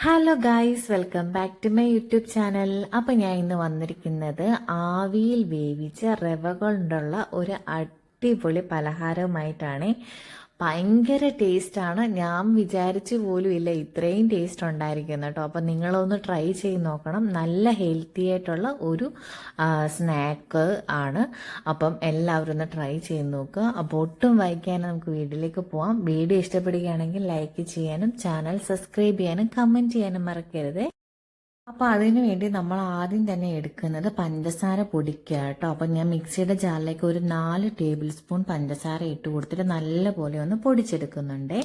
Hello guys welcome back to my YouTube channel അപ്പോൾ ഞാൻ ഇന്ന് വന്നിരിക്കുന്നത് ആവിയിൽ വേവിച്ച റവ കൊണ്ടുള്ള ഒരു അടിപൊളി പലഹാരവുമായിട്ടാണ്. ഭയങ്കര ടേസ്റ്റാണ്. ഞാൻ വിചാരിച്ചു പോലും ഇല്ല ഇത്രയും ടേസ്റ്റ് ഉണ്ടായിരിക്കും കേട്ടോ. അപ്പം നിങ്ങളൊന്ന് ട്രൈ ചെയ്ത് നോക്കണം. നല്ല ഹെൽത്തി ആയിട്ടുള്ള ഒരു സ്നാക്ക് ആണ്. അപ്പം എല്ലാവരും ഒന്ന് ട്രൈ ചെയ്ത് നോക്കുക. അപ്പോൾ ഒട്ടും വൈകാനും നമുക്ക് വീട്ടിലേക്ക് പോവാം. വീഡിയോ ഇഷ്ടപ്പെടുകയാണെങ്കിൽ ലൈക്ക് ചെയ്യാനും ചാനൽ സബ്സ്ക്രൈബ് ചെയ്യാനും കമന്റ് ചെയ്യാനും മറക്കരുത്. അപ്പോൾ അതിന് വേണ്ടി നമ്മൾ ആദ്യം തന്നെ എടുക്കുന്നത് പഞ്ചസാര പൊടിക്കുക കേട്ടോ അപ്പം ഞാൻ മിക്സിയുടെ ജാറിലേക്ക് ഒരു നാല് ടേബിൾ സ്പൂൺ പഞ്ചസാര ഇട്ട് കൊടുത്തിട്ട് നല്ലപോലെ ഒന്ന് പൊടിച്ചെടുക്കുന്നുണ്ട്.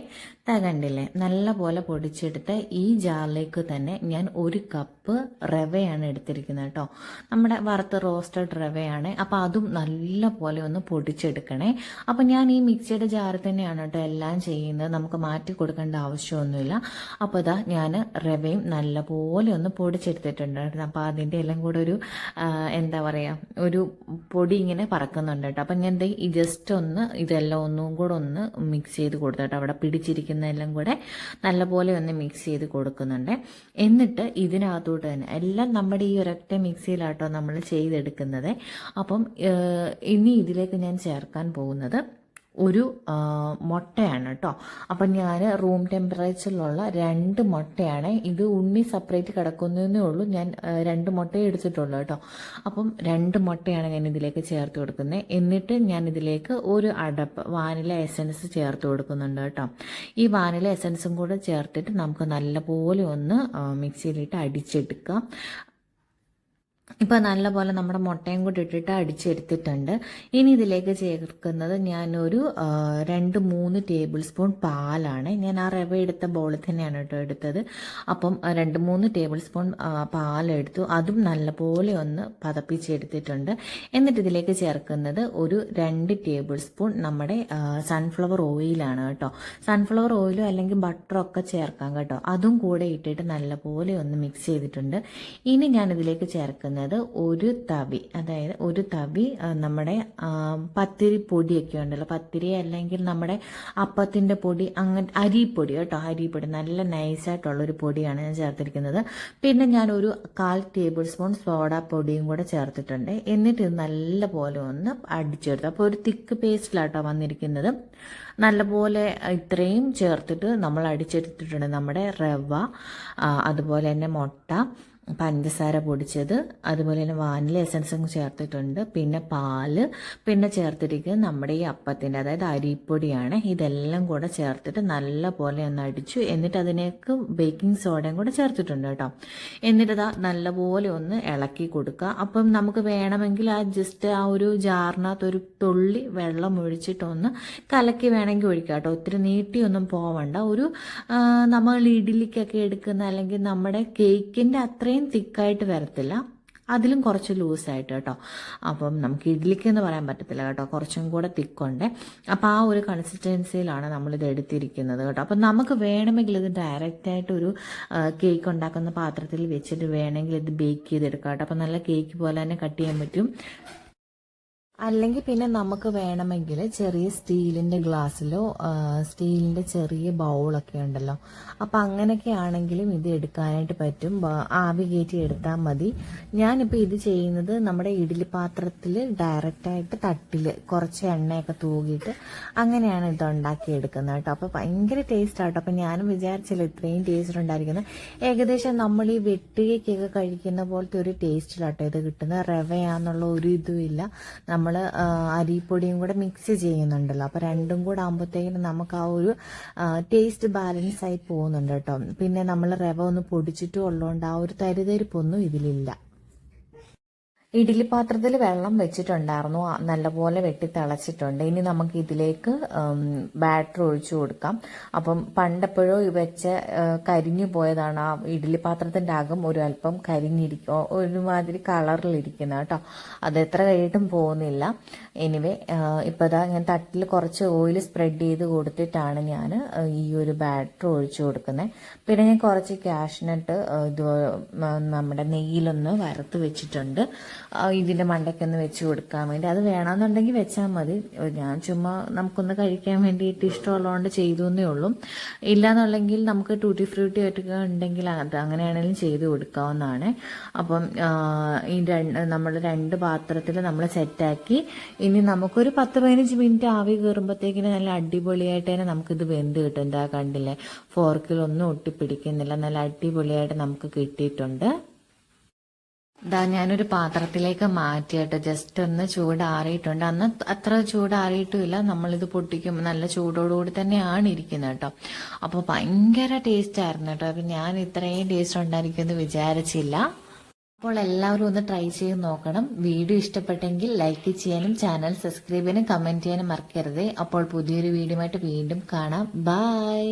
തകണ്ടില്ലേ നല്ല പോലെ പൊടിച്ചെടുത്ത് ഈ ജാറിലേക്ക് തന്നെ ഞാൻ ഒരു കപ്പ് റവയാണ് എടുത്തിരിക്കുന്നത് കേട്ടോ നമ്മുടെ വറുത്ത് റോസ്റ്റഡ് റവയാണ്. അപ്പോൾ അതും നല്ലപോലെ ഒന്ന് പൊടിച്ചെടുക്കണേ. അപ്പം ഞാൻ ഈ മിക്സിയുടെ ജാറിൽ തന്നെയാണ് കേട്ടോ എല്ലാം ചെയ്യുന്നത്. നമുക്ക് മാറ്റി കൊടുക്കേണ്ട ആവശ്യമൊന്നുമില്ല. അപ്പോൾ ഇതാ ഞാൻ റവയും നല്ലപോലെ ഒന്ന് പൊടിച്ചെടുത്തിട്ടുണ്ട് അപ്പോൾ അതിന്റെ എല്ലാം കൂടെ ഒരു എന്താ പറയുക ഒരു പൊടി ഇങ്ങനെ പറക്കുന്നുണ്ട് കേട്ടോ. അപ്പം ഞാൻ ദേ ഈ ജസ്റ്റ് ഒന്ന് ഇതെല്ലാം ഒന്നും കൂടെ ഒന്ന് മിക്സ് ചെയ്ത് കൊടുത്തു കേട്ടോ അവിടെ പിടിച്ചിരിക്കുന്ന എല്ലാം കൂടെ നല്ലപോലെ ഒന്ന് മിക്സ് ചെയ്ത് കൊടുക്കുന്നുണ്ട്. എന്നിട്ട് ഇതിനകത്തോട്ട് തന്നെ എല്ലാം നമ്മുടെ ഈ ഒരൊറ്റ മിക്സിയിലാട്ടോ നമ്മൾ ചെയ്തെടുക്കുന്നത്. അപ്പം ഇനി ഇതിലേക്ക് ഞാൻ ചേർക്കാൻ പോകുന്നത് ഒരു മുട്ടയാണ് കേട്ടോ അപ്പം ഞാൻ റൂം ടെമ്പറേച്ചറിലുള്ള രണ്ട് മുട്ടയാണ്. ഇത് ഉണ്ണി സെപ്പറേറ്റ് കിടക്കുന്നതേ ഉള്ളൂ. ഞാൻ രണ്ട് മുട്ടയെ എടുത്തിട്ടുള്ളൂ കേട്ടോ അപ്പം രണ്ട് മുട്ടയാണ് ഞാൻ ഇതിലേക്ക് ചേർത്ത് കൊടുക്കുന്നത്. എന്നിട്ട് ഞാൻ ഇതിലേക്ക് ഒരു അടപ്പ് വാനില എസൻസ് ചേർത്ത് കൊടുക്കുന്നുണ്ട് കേട്ടോ ഈ വാനില എസൻസും കൂടെ ചേർത്തിട്ട് നമുക്ക് നല്ലപോലെ ഒന്ന് മിക്സിയിലിട്ട് അടിച്ചെടുക്കാം. ഇപ്പം നല്ലപോലെ നമ്മുടെ മുട്ടയും കൂടി ഇട്ടിട്ട് അടിച്ചെടുത്തിട്ടുണ്ട്. ഇനി ഇതിലേക്ക് ചേർക്കുന്നത് ഞാനൊരു രണ്ട് മൂന്ന് ടേബിൾ സ്പൂൺ പാലാണ്. ഞാൻ ആ റവ എടുത്ത ബോളിൽ തന്നെയാണ് കേട്ടോ എടുത്തത്. അപ്പം രണ്ട് മൂന്ന് ടേബിൾ സ്പൂൺ പാലെടുത്തു അതും നല്ലപോലെ ഒന്ന് പതപ്പിച്ചെടുത്തിട്ടുണ്ട് എന്നിട്ട് ഇതിലേക്ക് ചേർക്കുന്നത് ഒരു രണ്ട് ടേബിൾ സ്പൂൺ നമ്മുടെ സൺഫ്ലവർ ഓയിലാണ് കേട്ടോ. സൺഫ്ലവർ ഓയിലോ അല്ലെങ്കിൽ ബട്ടറോ ഒക്കെ ചേർക്കാം കേട്ടോ. അതും കൂടെ ഇട്ടിട്ട് നല്ലപോലെ ഒന്ന് മിക്സ് ചെയ്തിട്ടുണ്ട്. ഇനി ഞാൻ ഇതിലേക്ക് ചേർക്കുന്നത് ഒരു തവി അതായത് ഒരു തവി നമ്മുടെ പത്തിരി പൊടിയൊക്കെ ഉണ്ടല്ലോ. പത്തിരി അല്ലെങ്കിൽ നമ്മുടെ അപ്പത്തിന്റെ പൊടി അങ്ങനെ അരിപ്പൊടി കേട്ടോ. അരിപ്പൊടി നല്ല നൈസായിട്ടുള്ള ഒരു പൊടിയാണ് ഞാൻ ചേർത്തിരിക്കുന്നത്. പിന്നെ ഞാൻ ഒരു കാൽ ടേബിൾ സ്പൂൺ സോഡ പൊടിയും കൂടെ ചേർത്തിട്ടുണ്ട്. എന്നിട്ട് ഇത് നല്ലപോലെ ഒന്ന് അടിച്ചെടുത്തു അപ്പോൾ ഒരു തിക്ക് പേസ്റ്റിലാട്ടോ വന്നിരിക്കുന്നത്. നല്ലപോലെ ഇത്രയും ചേർത്തിട്ട് നമ്മൾ അടിച്ചെടുത്തിട്ടുണ്ട് നമ്മുടെ റവ അതുപോലെ തന്നെ മുട്ട. പഞ്ചസാര പൊടിച്ചത് അതുപോലെ തന്നെ വാനില എസൻസും ചേർത്തിട്ടുണ്ട്. പിന്നെ പാൽ പിന്നെ ചേർത്തിരിക്കുന്നത് നമ്മുടെ ഈ അപ്പത്തിന്റെ അതായത് അരിപ്പൊടിയാണ്. ഇതെല്ലാം കൂടെ ചേർത്തിട്ട് നല്ല പോലെ ഒന്ന് അടിച്ചു. എന്നിട്ട് അതിനേക്ക് ബേക്കിംഗ് സോഡയും കൂടെ ചേർത്തിട്ടുണ്ട് കേട്ടോ. എന്നിട്ട് അതാ നല്ലപോലെ ഒന്ന് ഇളക്കി കൊടുക്കുക. അപ്പം നമുക്ക് വേണമെങ്കിൽ ആ ജസ്റ്റ് ആ ഒരു ജാറിനകത്ത് ഒരു തുള്ളി വെള്ളം ഒഴിച്ചിട്ടൊന്ന് കലക്കി വേണമെങ്കിൽ ഒഴിക്കുക കേട്ടോ. ഒത്തിരി നീട്ടിയൊന്നും പോവണ്ട. ഒരു നമ്മൾ ഇഡ്ഡലിക്കൊക്കെ എടുക്കുന്ന അല്ലെങ്കിൽ നമ്മുടെ കേക്കിന്റെ അത്രയും തിക്കായിട്ട് വരത്തില്ല. അതിലും കുറച്ച് ലൂസായിട്ട് കേട്ടോ. അപ്പം നമുക്ക് ഇഡ്ലിക്ക് എന്ന് പറയാൻ പറ്റത്തില്ല കേട്ടോ. കുറച്ചും കൂടെ തിക്കുണ്ട്. അപ്പോൾ ആ ഒരു കൺസിസ്റ്റൻസിയിലാണ് നമ്മളിത് എടുത്തിരിക്കുന്നത് കേട്ടോ. അപ്പം നമുക്ക് വേണമെങ്കിൽ ഇത് ഡയറക്റ്റായിട്ട് ഒരു കേക്ക് ഉണ്ടാക്കുന്ന പാത്രത്തിൽ വെച്ചിട്ട് വേണമെങ്കിൽ ഇത് ബേക്ക് ചെയ്തെടുക്കാം കേട്ടോ. അപ്പം നല്ല കേക്ക് പോലെ തന്നെ കട്ട് ചെയ്യാൻ പറ്റും. അല്ലെങ്കിൽ പിന്നെ നമുക്ക് വേണമെങ്കിൽ ചെറിയ സ്റ്റീലിന്റെ ഗ്ലാസ്സിലോ സ്റ്റീലിന്റെ ചെറിയ ബൗളൊക്കെ ഉണ്ടല്ലോ. അപ്പം അങ്ങനെയൊക്കെ ആണെങ്കിലും ഇത് എടുക്കാനായിട്ട് പറ്റും. ആവി കയറ്റി എടുത്താൽ മതി. ഞാനിപ്പോൾ ഇത് ചെയ്യുന്നത് നമ്മുടെ ഇഡ്ഡലി പാത്രത്തിൽ ഡയറക്റ്റായിട്ട് തട്ടിൽ കുറച്ച് എണ്ണയൊക്കെ തൂകിയിട്ട് അങ്ങനെയാണ് ഇത് ഉണ്ടാക്കിയെടുക്കുന്നത് കേട്ടോ. അപ്പോൾ ഭയങ്കര ടേസ്റ്റ് ആട്ടോ. അപ്പം ഞാനും വിചാരിച്ചില്ല ഇത്രയും ടേസ്റ്റ് ഉണ്ടായിരിക്കുന്നത് ഏകദേശം നമ്മൾ ഈ വെട്ടുകയ്ക്കൊക്കെ കഴിക്കുന്ന പോലത്തെ ഒരു ടേസ്റ്റിലാട്ടോ ഇത് കിട്ടുന്നത്. റവയാന്നുള്ള ഒരു ഇതും ഇല്ല. നമ്മൾ അരിപ്പൊടിയും കൂടെ മിക്സ് ചെയ്യുന്നുണ്ടല്ലോ. അപ്പോൾ രണ്ടും കൂടെ ആകുമ്പോഴത്തേക്കും നമുക്ക് ആ ഒരു ടേസ്റ്റ് ബാലൻസ് ആയി പോകുന്നുണ്ട് കേട്ടോ. പിന്നെ നമ്മൾ റവ ഒന്ന് പൊടിച്ചിട്ടും ഉള്ളതുകൊണ്ട് ആ ഒരു തരിതരിപ്പൊന്നും ഇതിലില്ല. ഇഡ്ഡലി പാത്രത്തിൽ വെള്ളം വെച്ചിട്ടുണ്ടായിരുന്നു. നല്ലപോലെ വെട്ടി തിളച്ചിട്ടുണ്ട്. ഇനി നമുക്ക് ഇതിലേക്ക് ബാറ്റർ ഒഴിച്ചു കൊടുക്കാം. അപ്പം പണ്ടെപ്പോഴോ വെച്ച കരിഞ്ഞു പോയതാണ് ആ ഇഡ്ഡലി പാത്രത്തിന്റെ അകം ഒരു അല്പം കരിഞ്ഞിരിക്കും ഒരുമാതിരി കളറിലിരിക്കുന്ന കേട്ടോ. അത് എത്ര കഴിഞ്ഞിട്ടും പോകുന്നില്ല. എനിവേ ഇപ്പോൾ ഇതാ ഞാൻ തട്ടിൽ കുറച്ച് ഓയിൽ സ്പ്രെഡ് ചെയ്ത് കൊടുത്തിട്ടാണ് ഞാൻ ഈ ഒരു ബാറ്റർ ഒഴിച്ചു കൊടുക്കുന്നത്. പിന്നെ ഞാൻ കുറച്ച് ക്യാഷ്നട്ട് ഇത് നമ്മുടെ നെയ്യിലൊന്ന് വറുത്ത് വെച്ചിട്ടുണ്ട്. ഇതിന്റെ മണ്ടയ്ക്കൊന്ന് വെച്ച് കൊടുക്കാൻ വേണ്ടി. അത് വേണമെന്നുണ്ടെങ്കിൽ വെച്ചാൽ മതി. ഞാൻ ചുമ്മാ നമുക്കൊന്ന് കഴിക്കാൻ വേണ്ടിയിട്ട് ഇഷ്ടമുള്ളതുകൊണ്ട് ചെയ്തു എന്നേ ഉള്ളൂ. ഇല്ലാന്നുണ്ടെങ്കിൽ നമുക്ക് ടൂട്ടി ഫ്രൂട്ടി ഒക്കെ ഉണ്ടെങ്കിൽ അത് അങ്ങനെയാണെങ്കിലും ചെയ്ത് കൊടുക്കാവുന്നതാണ്. അപ്പം ഈ രണ്ട് നമ്മൾ രണ്ട് പാത്രത്തിൽ നമ്മൾ സെറ്റാക്കി. ഇനി നമുക്കൊരു പത്ത് പതിനഞ്ച് മിനിറ്റ് ആവി കയറുമ്പോഴത്തേക്കിന് നല്ല അടിപൊളിയായിട്ട് തന്നെ നമുക്കിത് വെന്ത് കിട്ടും. എന്താ കണ്ടില്ലേ? ഫോർക്കിലൊന്നും ഒട്ടിപ്പിടിക്കുന്നില്ല. നല്ല അടിപൊളിയായിട്ട് നമുക്ക് കിട്ടിയിട്ടുണ്ട്. ദാ ഞാനൊരു പാത്രത്തിലേക്ക് മാറ്റിയിട്ട് ജസ്റ്റ് ഒന്ന് ചൂടാറിയിട്ടുണ്ട് അന്ന് അത്ര ചൂടാറിയിട്ടുമില്ല നമ്മളിത് പൊട്ടിക്കുമ്പോൾ നല്ല ചൂടോടുകൂടി തന്നെയാണ് ഇരിക്കുന്നത് കേട്ടോ. അപ്പോൾ ഭയങ്കര ടേസ്റ്റ് ആയിരുന്നു കേട്ടോ. അപ്പം ഞാൻ ഇത്രയും ടേസ്റ്റ് ഉണ്ടായിരിക്കുമെന്ന് വിചാരിച്ചില്ല. അപ്പോൾ എല്ലാവരും ഒന്ന് ട്രൈ ചെയ്ത് നോക്കണം. വീഡിയോ ഇഷ്ടപ്പെട്ടെങ്കിൽ ലൈക്ക് ചെയ്യാനും ചാനൽ സബ്സ്ക്രൈബ് ചെയ്യാനും കമന്റ് ചെയ്യാനും മറക്കരുത്. അപ്പോൾ പുതിയൊരു വീഡിയോ ആയിട്ട് വീണ്ടും കാണാം. ബൈ